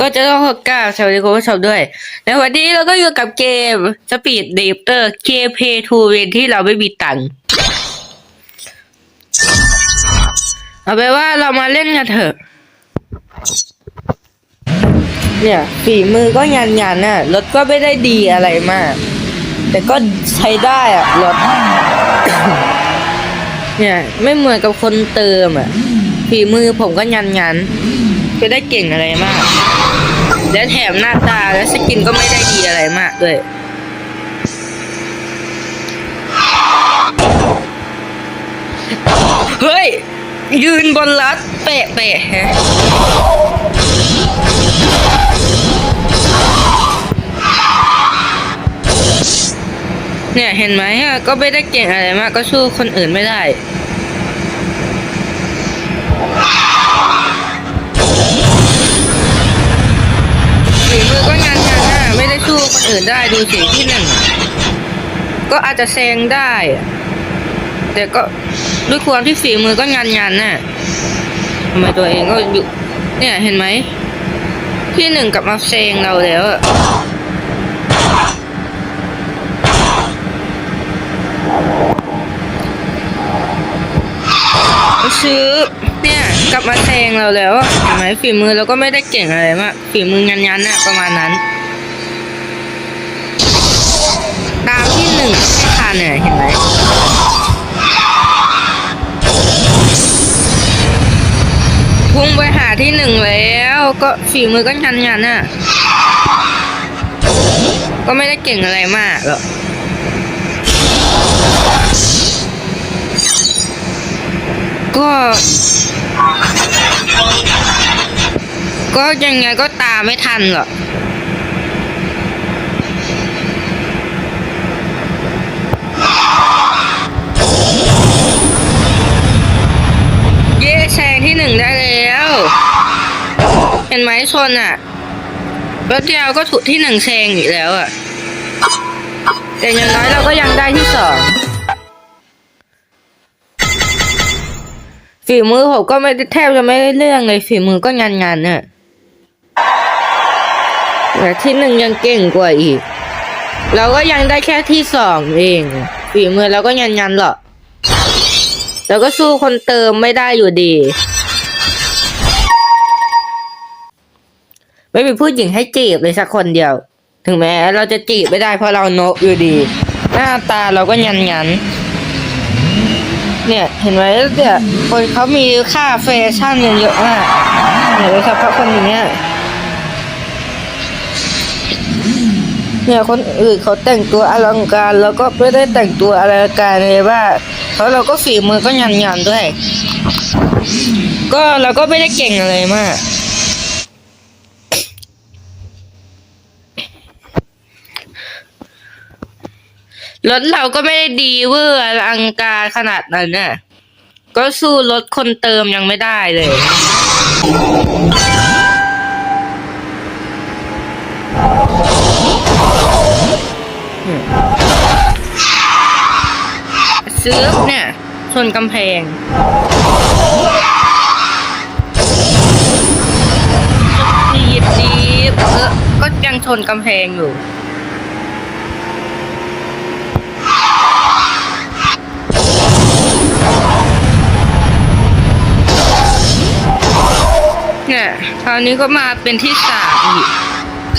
ก็จะต้องขอกล่าวสวัสดีคุณผู้ชมด้วย ในวันนี้เราก็อยู่กับเกม Speed d e p t e r KP 2 Win ที่เราไม่มีตังค์เอาไปว่าเรามาเล่นกันเถอะ เนี่ยฝีมือก็ยันยันน่ะรถก็ไม่ได้ดีอะไรมาก แต่ก็ใช้ได้อะรถ เนี่ย ไม่เหมือนกับคนเติมอะฝีมือผมก็ยันยัน ไม่ได้เก่งอะไรมาก และแถมหน้าตาและสกินก็ไม่ได้ดีอะไรมากด้วยเฮ้ย ยืนบนรัดเปะเปะฮะเนี่ยเห็นไหมอะก็ไม่ได้เก่งอะไรมากก็สู้คนอื่นไม่ได้ ฝีมือก็งานงานหน้าไม่ได้สู้คนอื่นได้ดูสิที่หนึ่งก็อาจจะแซงได้ แต่ก็ด้วยความที่ฝีมือก็งานงานน่ะทำไมตัวเองก็อยู่เนี่ยเห็นไหมที่หนึ่งกลับมาแซงเราแล้วอะซื้อ เนี่ยกลับมาแซงเราแล้วเห็นไหมฝีมือเราก็ไม่ได้เก่งอะไรมากฝีมืองานงานน่ะประมาณนั้นตามที่หนึ่งไม่ทันเนี่ยเห็นไหมพุ่งไปหาที่หนึ่งแล้วก็ฝีมือก็งานงานน่ะก็ไม่ได้เก่งอะไรมากหรอกก็ ก็ยังไงก็ตามไม่ทันหรอกเย่แซงที่หนึ่งได้แล้ว เห็นไหมชนอะรถเดียวก็ถูกที่หนึ่งแซงอีกแล้วอะ แต่อย่างน้อยเราก็ยังได้ที่สอง ฝีมือผมก็ไม่ได้แทบจะไม่ได้เรื่องเลยฝีมือก็งานงานๆเนี่ยแต่ที่หนึ่งยังเก่งกว่าอีก เราก็ยังได้แค่ที่สองเอง ฝีมือเราก็งานงานหรอกแล้วก็สู้คนเติมไม่ได้อยู่ดี ไม่มีผู้หญิงให้จีบเลยสักคนเดียว ถึงแม้เราจะจีบไม่ได้เพราะเราโนอยู่ดี หน้าตาเราก็ยันยันๆ เนี่ยเห็นไหมเนี่ยคนเขามีค่าแฟชั่นเยอะมากเนี่ยโดยเฉพาะคนอย่างเงี้ยเนี่ยคนอื่นเขาแต่งตัวอลังการ แล้วก็ไม่ได้แต่งตัวอลังการเลยว่าเขาเราก็ฝีมือก็ยันยันด้วย ก็เราก็ไม่ได้เก่งอะไรมาก รถเราก็ไม่ได้ดีเวอร์อลังการขนาดนั้นน่ะก็สู้รถคนเติมยังไม่ได้เลย ซื้อเนี่ย ชนกำแพง ดีดดีเออก็ยังชนกำแพงอยู่ เนี่ยคราวนี้ก็มาเป็นที่สามอีก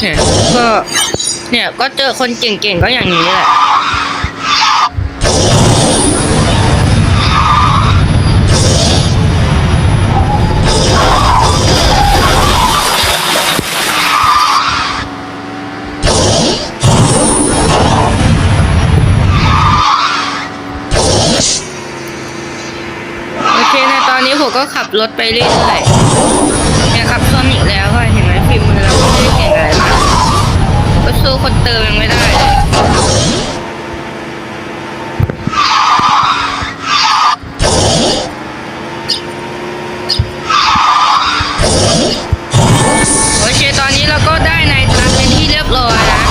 เนี่ยก็เนี่ยก็เจอคนเก่งๆก็อย่างนี้แหละโอเคนะตอนนี้ผมก็ขับรถไปเรื่อยๆเนี่ย ขับชนอีกแล้วค่ะเห็นไหมฟิล์มมือเราก็ไม่ได้เก่งอะไรมากก็สู้คนเติมยังไม่ได้โอเคตอนนี้เราก็ได้ในตันเป็นที่เรียบร้อยนะ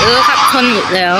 เออขับชนอีกแล้ว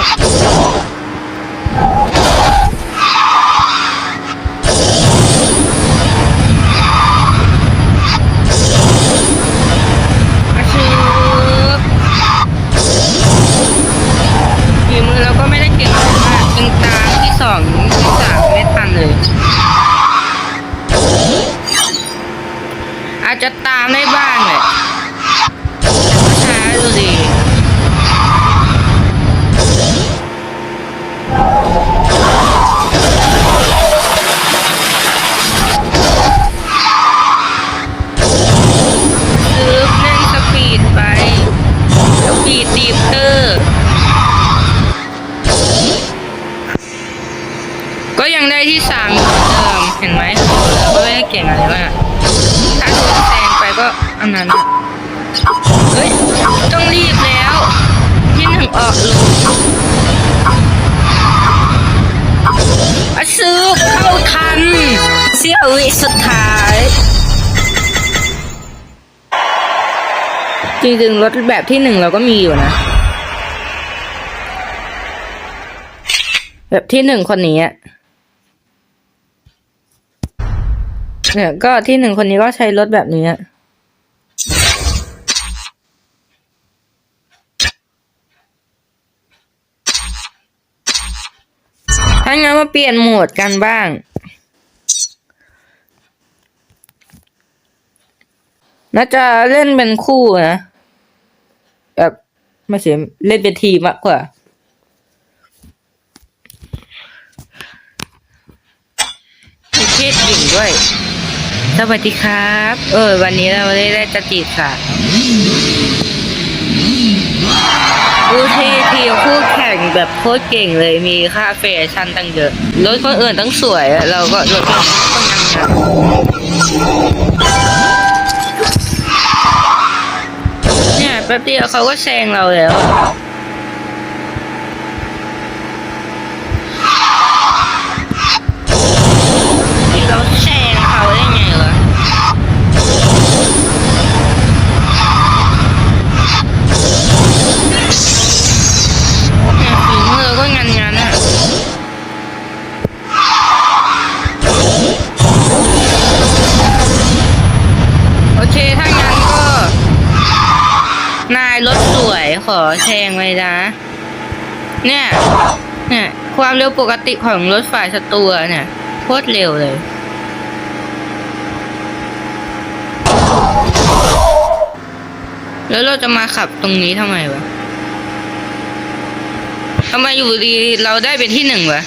อันนั้นอะเฮ้ย ต้องรีบแล้วที่หนึ่งออกลูกอะซื้อเข้าทัน เสี้ยววิสุดท้ายจริงๆรถแบบที่หนึ่งเราก็มีอยู่นะ แบบที่หนึ่งคนนี้เนี่ยก็ที่หนึ่งคนนี้ก็ใช้รถแบบนี้ ถ้างั้นมาเปลี่ยนโหมดกันบ้าง น่าจะเล่นเป็นคู่นะ แบบไม่ใช่เล่นเป็นทีมมากกว่า มีเพศหญิงด้วย สวัสดีครับ เออ วันนี้เราได้ได้จะจีบสาว ดูทีทีมคู่แข่งแบบโคตรเก่งเลยมีค่าแฟชั่นตั้งเยอะรถคนอื่นตั้งสวยอะเราก็รถก็ต้องยังไงเนี่ยแป๊บเดียวเขาก็แซงเราแล้ว อแซงไว้นะเนี่ยเนี่ยความเร็วปกติของรถฝ่ายศัตรูเนี่ยโคตรเร็วเลยแล้วเราจะมาขับตรงนี้ทำไมวะทำไมอยู่ดีเราได้เป็นที่หนึ่งวะ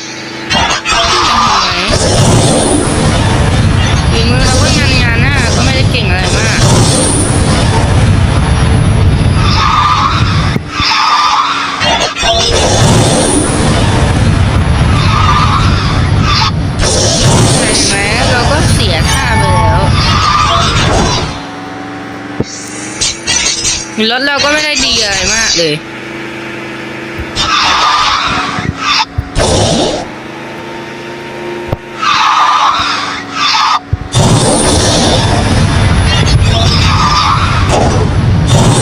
รถเราก็ไม่ได้ดีอะไรมากเลย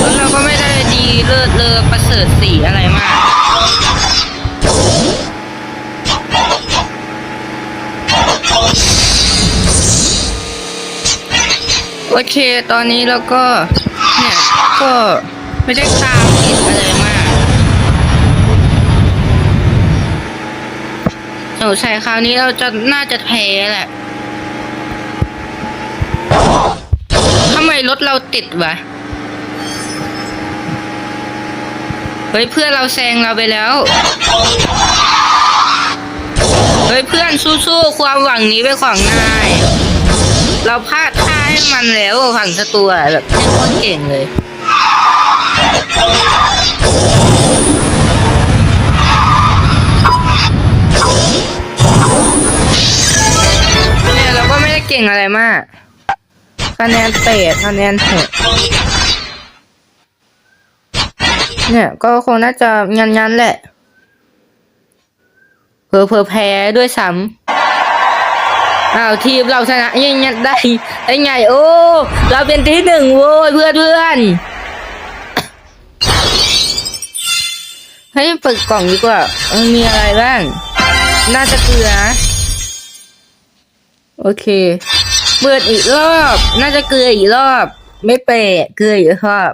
รถเราก็ไม่ได้ดีเลิศเลอประเสริฐสีอะไรมาก โอเค ตอนนี้เราก็ เนี่ยก็ไม่ได้ตามติดอะไรมากสงสัยคราวนี้เราจะน่าจะแพ้แหละทำไมรถเราติดวะเฮ้ยเพื่อนเราแซงเราไปแล้ว เฮ้ยเพื่อนสู้ๆความหวังนี้เป็นของนาย เราพลาดท่าให้มันแล้วฝั่งศัตรูแบบเล่นโคตรเก่งเลย เนี่ยเราก็ไม่ได้เก่งอะไรมากคะแนนเตะคะแนนหกเนี่ย ก็คงน่าจะงันงันแหละ เพอเพอแพ้ด้วยซ้ำอ้าวทีมเราชนะยังไงได้ได้ไง โอ้ เราเป็นที่หนึ่งโว้ยเพื่อนเพื่อน ให้ยเปิดกล่องดีกว่าเออมีอะไรบ้าง น่าจะเกลือนะโอเค เปิดอีกรอบ น่าจะเกลืออีกรอบ ไม่เปะเกลืออีกรอบ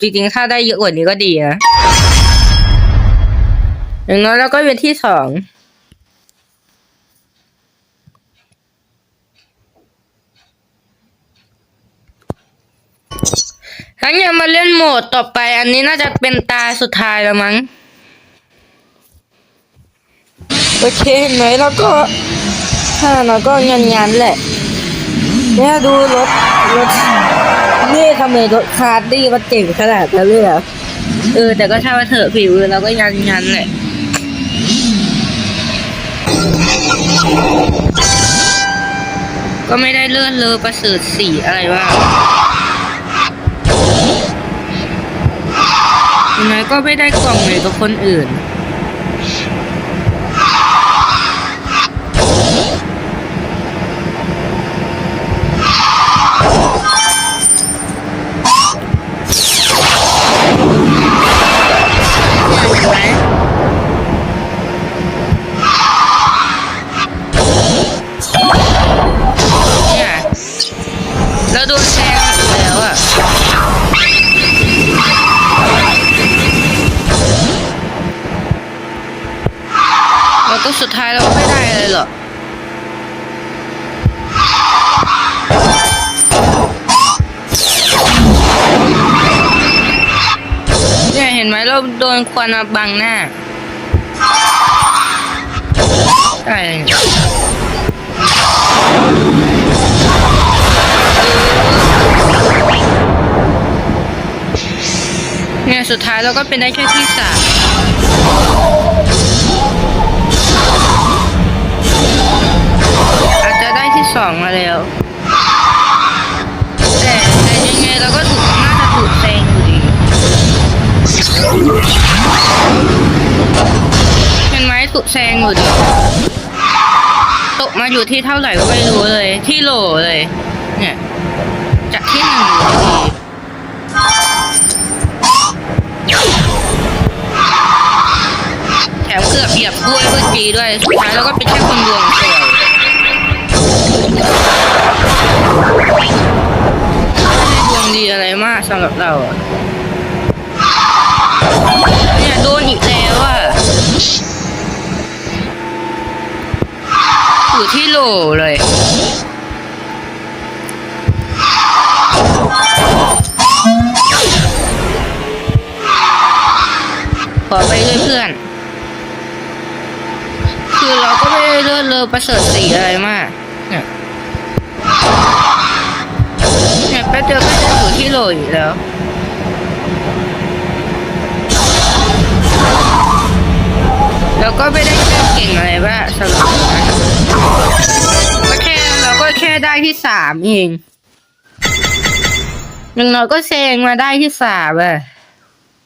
จริงๆ ถ้าได้เยอะกว่านี้ก็ดีนะ อย่างน้อยเราก็เป็นที่สองงั้นอย่ามาเล่นโหมดต่อไป อันนี้น่าจะเป็นตาสุดท้ายแล้วมั้ง โอเคเห็นไหมแล้วก็ถ้าเราก็ยันยันๆแหละเนี่ยดูรถรถนี่ทำไมรถคาร์ดี้มันเจ๋งขนาดนั้นเลยเหรอเออ แต่ก็ช่ามาเถอะผิวเราก็ยันยันๆแหละก็ไม่ได้เลื่อนเลอประเสริฐสีอะไรว่ายังไงก็ไม่ได้กล่องเลยกับคนอื่น โดนควันมาบังหน้าใช่เนี่ยสุดท้ายเราก็เป็นได้แค่ที่สามอาจจะได้ที่สองมาแล้ว แต่แต่ยังไงเราก็ถูกน่ เห็นไหมถูกแซงอยู่ดีตกมาอยู่ที่เท่าไหร่ก็ไม่รู้เลย ที่โหลเลย เนี่ย จากที่หนึ่งอยู่ดีแถมเกือบเหยียบด้วยเมื่อกี้ด้วยสุดท้ายเราก็เป็นแค่คนดวงสวยดวงดีอะไรมากสำหรับเราอะ เนี่ยโดนอีกแล้วอะอยู่ที่โหลเลยขอไปด้วยเพื่อน คือเราก็ไม่ได้เลื่นเลอประเสริฐสีอะไรมาก เนี่ยเนี่ยแป๊บเดียวก็จะอยู่ที่โหลอยู่แล้ว แล้วก็ไม่ได้แค่เก่งอะไรบ้าสำหรับก็แค่เราก็แค่ได้ที่สามเองอย่างน้อยก็เซงมาได้ที่สามอะ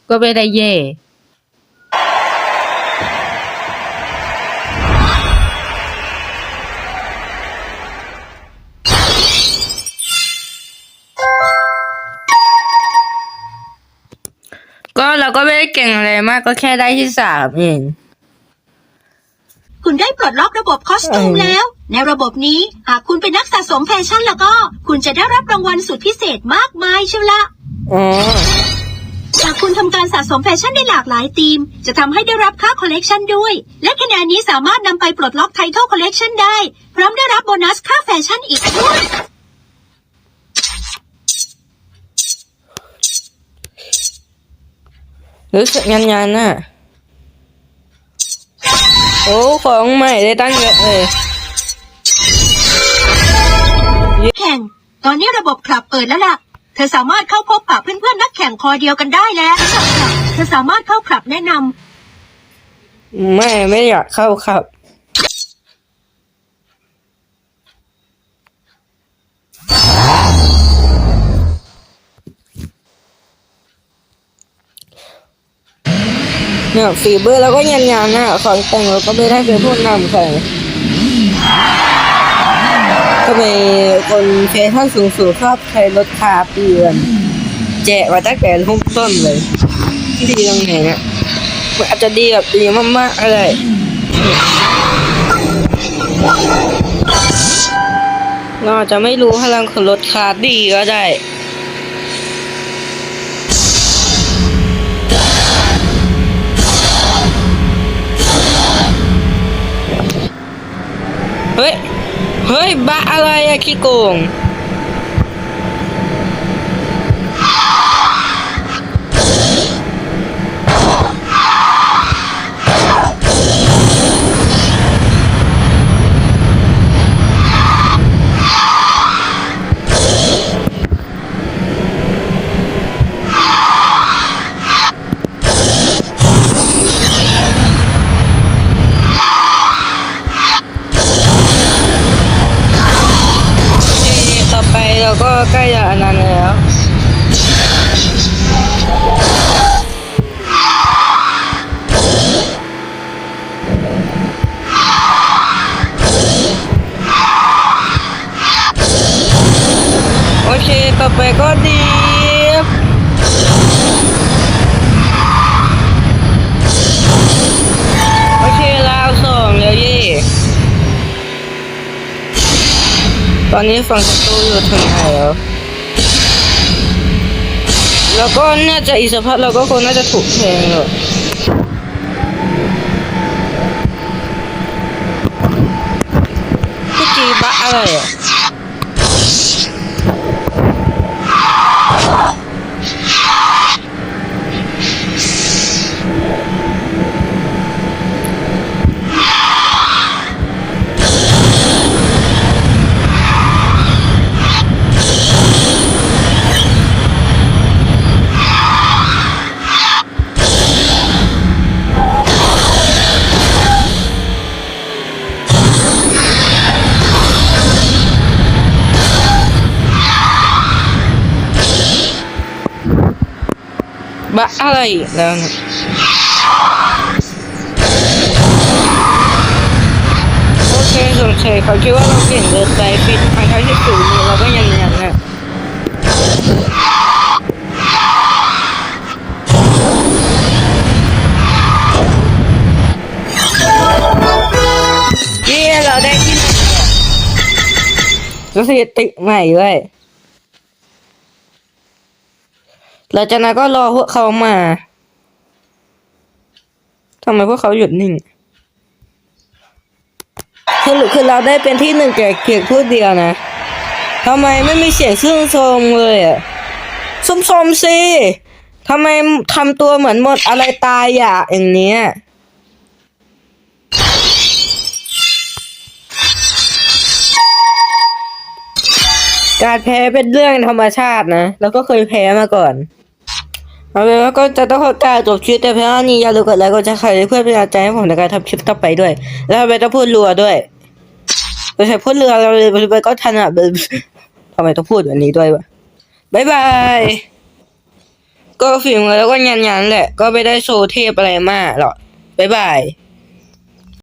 ก็ไม่ได้เย่ก็เราก็ไม่ได้เก่งอะไรมากก็แค่ได้ที่สามเอง คุณได้ปลดล็อกระบบคอสตูมเออแล้ว ในระบบนี้หากคุณเป็นนักสะสมแฟชั่นแล้วก็ คุณจะได้รับรางวัลสุดพิเศษมากมายเชียวละอ๋อหากคุณทำการสะสมแฟชั่นได้หลากหลายธีม จะทำให้ได้รับค่าคอลเลกชันด้วย และคะแนนนี้สามารถนำไปปลดล็อกไททอลคอลเลกชันได้ พร้อมได้รับโบนัสค่าแฟชั่นอีกด้วยรู้สึกงานงานๆน่ะ โอ้ของใหม่ได้ตั้งเยอะเลยแข่ง ตอนนี้ระบบคลับเปิดแล้วล่ะ เธอสามารถเข้าพบกับเพื่อนๆนักแข่งคอเดียวกันได้แล้วเธอสามารถเข้าคลับแนะนำไม่ไม่อยากเข้าครับ เนี่ยฝีเบอร์เราก็ยันยันนะของแต่งเราก็ไม่ได้เป็นผู้นำใครทำไมคนแฟชั่นสูงสูงๆชอบใช้รถคาเปลี่ยนแจกมาตั้งแต่เริ่มต้นเลยดีตรงไหนเนี่ยมันอาจจะดีแบบดีมากๆก็ได้เราอาจจะไม่รู้พลังของรถคาร์ดีก็ได้ เฮ้ย เฮ้ยบ้าอะไรอะขี้โกง ใตอนนี้ฝั่งศัตรูอยู่ทางไหนแล้วแล้วก็น่าจะอีสพักเราก็คงน่าจะถูกแทงหรอกพี่จีบะอะไรอะ บะอะไรอีกแล้วเนี่ยโอเคสงสัยเขาคิดว่า หลังจากนั้นก็รอพวกเขามาทำไมพวกเขาหยุดนิ่งสรุปคือเราได้เป็นที่หนึ่งแก่เกียงพูดเดียวนะทำไมไม่มีเสียงซึ่งชมเลยอะสมชมสิทำไมทำตัวเหมือนหมดอะไรตายอยากอย่างเนี้ย การแพ้เป็นเรื่องธรรมชาตินะแล้วก็เคยแพ้มาก่อนเอาเป็นว่าก็จะต้องขอกล่ารจบคลิปแต่เพียงเท่านี้อย่าลืมกดไลค์กดแชร์เพื่อเป็นกำลังใจให้ผมในการทำคลิปต่อไปด้วย แล้วทำไมต้องพูดรัวด้วยไม่ใช่พูดเรือเราเลยไปก็ถนัดแบบทำไมต้องพูดแบบนี้ด้วยวะบายบาย ก็ฝีมือแล้วก็งานๆแหละ ก็ไม่ได้โชว์เทพอะไรมากหรอกบายบาย